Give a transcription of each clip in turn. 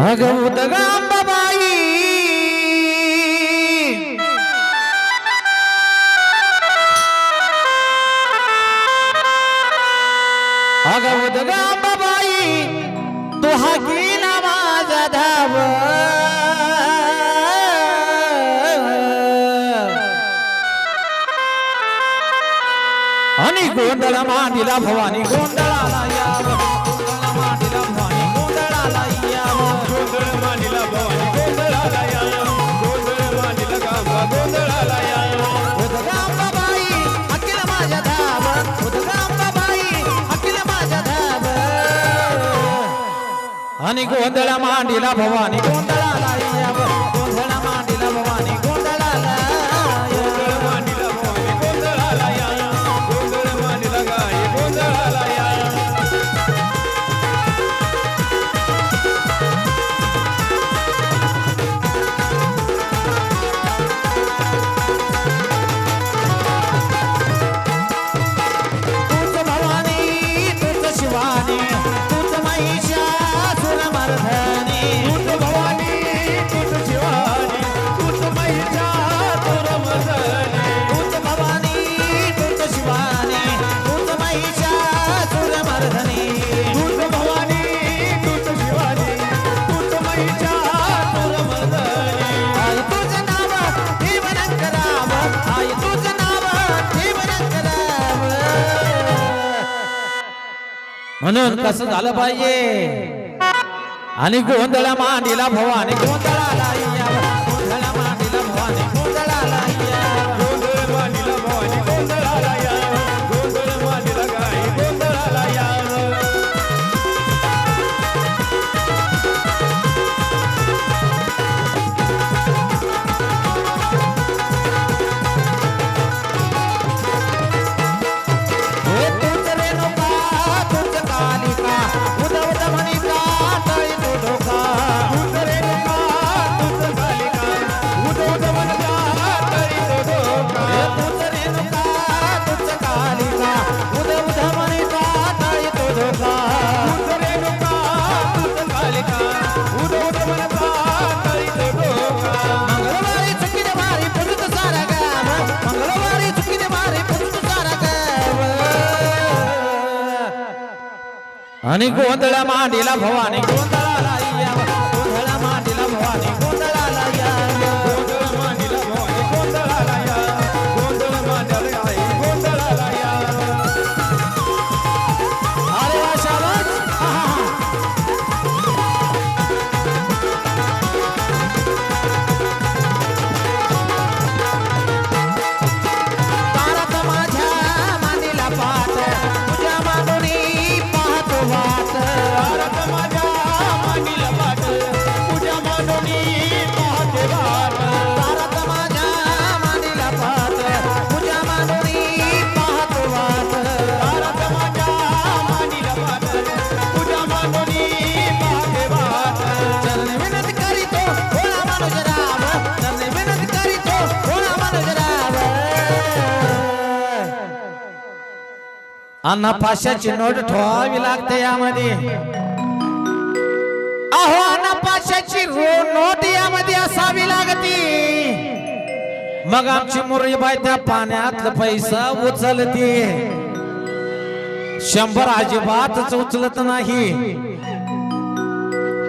भागवत गांबाबाई भागवत गांबाबाई तो हा केला माझा धाव। आणि मानिला भवानी गोंधळाला आणि गोंधळा मांडीला भवानी. म्हणून कसं झालं पाहिजे? आणि गोंधळा मांडीला भवानी गोंधळाला અને ગોંદળામાં ઢીલા ભવાની. ગોંદળા લાઈ अन्ना पाशाची नोट ठेवावी लागते यामध्ये. अहो अन्ना पाशाची नोट यामध्ये असावी लागते. मग आमची मुरलीबाई त्या पाण्यात पैसा उचलते. शंभर अजिबातच उचलत नाही.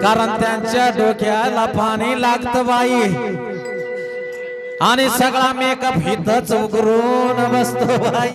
कारण त्यांच्या डोक्याला पाणी लागत बाई. आणि सगळा मेकअप हिथच उघडून बसतो बाई.